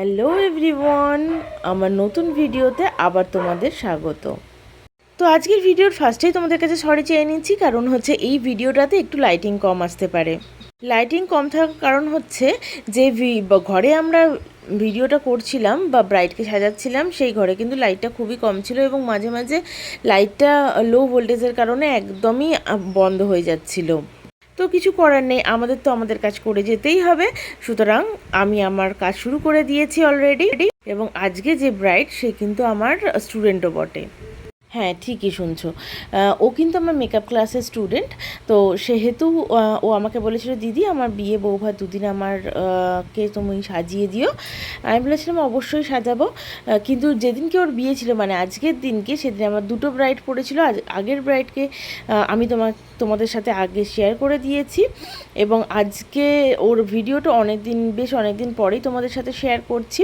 Hello everyone আমার নতুন ভিডিওতে আবার তোমাদের স্বাগত। তো আজকের ভিডিওর ফার্স্টেই তোমাদের কাছে সরি চেয়ে নিচ্ছি, কারণ হচ্ছে এই ভিডিওটাতে একটু লাইটিং কম আসতে পারে। লাইটিং কম থাকার কারণ হচ্ছে যে ঘরে আমরা ভিডিওটা করছিলাম বা ব্রাইটকে সাজাচ্ছিলাম, সেই ঘরে কিন্তু লাইটটা খুবই কম ছিল এবং মাঝে মাঝে লাইটটা লো ভোল্টেজের কারণে একদমই বন্ধ হয়ে যাচ্ছিল। তো কিছু করার নেই, আমাদের তো আমাদের কাজ করে যেতেই হবে। সুতরাং আমি আমার কাজ শুরু করে দিয়েছি অলরেডি এবং আজকে যে ব্রাইড সে কিন্তু আমার স্টুডেন্টও বটে। হ্যাঁ ঠিকই শুনছো। ও কিন্তু আমার মেকআপ ক্লাসের স্টুডেন্ট তো সেহেতু ও আমাকে বলেছিল, দিদি, আমার বিয়ে বৌভাত দুদিন আমার কে তুমি সাজিয়ে দিও। আমি বলেছিলাম, অবশ্যই সাজাবো। কিন্তু যেদিনকে ওর বিয়ে ছিল মানে আজকের দিনকে, সেদিন আমার দুটো ব্রাইড পড়েছিল। আগের ব্রাইডকে আমি তোমার, তোমাদের সাথে আগে শেয়ার করে দিয়েছি। এবং আজকে ওর ভিডিওটা অনেক দিন বেশ অনেক দিন পরেই তোমাদের সাথে শেয়ার করছি।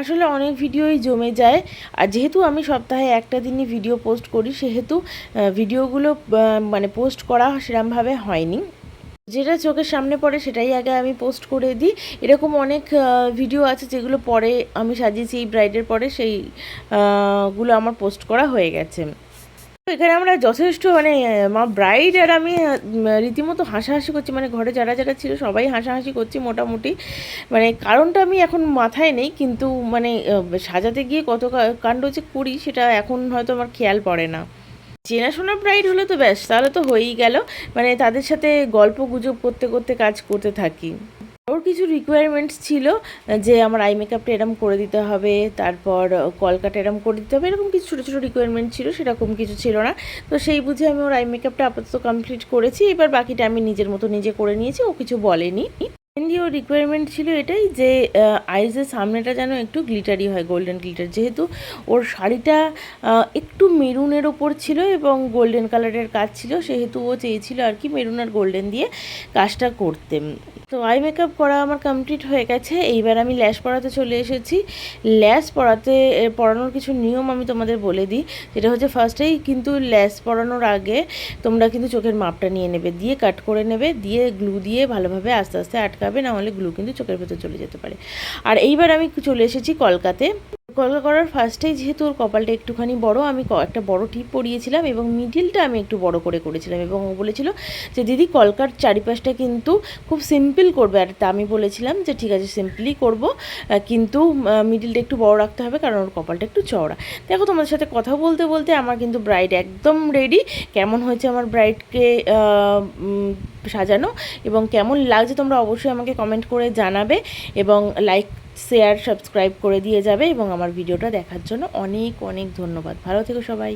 আসলে অনেক ভিডিওই জমে যায়। আর যেহেতু আমি সপ্তাহে একটা দিনই ভিডিও পোস্ট করি, সেহেতু ভিডিওগুলো মানে পোস্ট করা সেরমভাবে হয়নি। যেটা চোখের সামনে পড়ে সেটাই আগে আমি পোস্ট করে দিই। এরকম অনেক ভিডিও আছে যেগুলো পরে আমি সাজিয়েছি, এই ব্রাইডের পরে সেই গুলো আমার পোস্ট করা হয়ে গেছে। এখানে আমরা যথেষ্ট মানে মা ব্রাইড আর আমি রীতিমতো হাসাহাসি করছি। মানে ঘরে যারা যারা ছিল সবাই হাসাহাসি করছি মোটামুটি। মানে কারণটা আমি এখন মাথায় নেই, কিন্তু মানে সাজাতে গিয়ে কত কাণ্ড যে করি সেটা এখন হয়তো আমার খেয়াল পড়ে না। চেনাশোনা ব্রাইড হলে তো ব্যাস, তাহলে তো হয়েই গেল। মানে তাদের সাথে গল্প গুজব করতে করতে কাজ করতে থাকি। কিছু রিকোয়ারমেন্টস ছিল, যে আমার আই মেকআপটা এরম করে দিতে হবে, তারপর কলকাটা এরম করে দিতে হবে, এরকম কিছু ছোটো ছোটো রিকোয়ারমেন্ট ছিল, সেরকম কিছু ছিল না। তো সেই বুঝে আমি ওর আই মেকআপটা আপাতত কমপ্লিট করেছি, এবার বাকিটা আমি নিজের মতো নিজে করে নিয়েছি, ও কিছু বলেনি। মেনলি ওর রিকোয়ারমেন্ট ছিল এটাই যে আইজের সামনেটা যেন একটু গ্লিটারি হয় গোল্ডেন গ্লিটার যেহেতু ওর শাড়িটা একটু মেরুনের ওপর ছিল এবং গোল্ডেন কালারের কাজ ছিল, সেহেতু ও চেয়েছিল আর কি মেরুন আর গোল্ডেন দিয়ে কাজটা করতে। তো আই মেকআপ করা আমার কমপ্লিট হয়ে গেছে। এইবার আমি ল্যাশ পড়াতে চলে এসেছি। ল্যাশ পড়াতে পড়ানোর কিছু নিয়ম আমি তোমাদের বলে দিই। যেটা হচ্ছে ফার্স্টেই কিন্তু ল্যাশ পড়ানোর আগে তোমরা কিন্তু চোখের মাপটা নিয়ে নেবে। দিয়ে কাট করে নেবে। দিয়ে গ্লু দিয়ে ভালোভাবে আস্তে আস্তে আটকাবে। না হলে গ্লু কিন্তু চোখের ভেতর চলে যেতে পারে। আর এইবার আমি চলে এসেছি কলকাতে। কলকা করার ফার্স্টেই যেহেতু ওর কপালটা একটুখানি বড়, আমি একটা বড় টিপ পরিয়েছিলাম এবং মিডিলটা আমি একটু বড় করে করেছিলাম এবং ও বলেছিল যে, দিদি, কলকার চারিপাশটা কিন্তু খুব সিম্পল করবে। আর তা আমি বলেছিলাম যে, ঠিক আছে সিম্পলি করব কিন্তু মিডিলটা একটু বড় রাখতে হবে কারণ ওর কপালটা একটু চওড়া। দেখো, তোমাদের সাথে কথা বলতে বলতে আমার কিন্তু ব্রাইড একদম রেডি কেমন হয়েছে আমার ব্রাইডকে সাজানো এবং কেমন লাগছে তোমরা অবশ্যই আমাকে কমেন্ট করে জানাবে এবং লাইক শেয়ার, সাবস্ক্রাইব করে দিয়ে যাবে এবং আমার ভিডিওটা দেখার জন্য অনেক অনেক ধন্যবাদ। ভালো থেকো সবাই।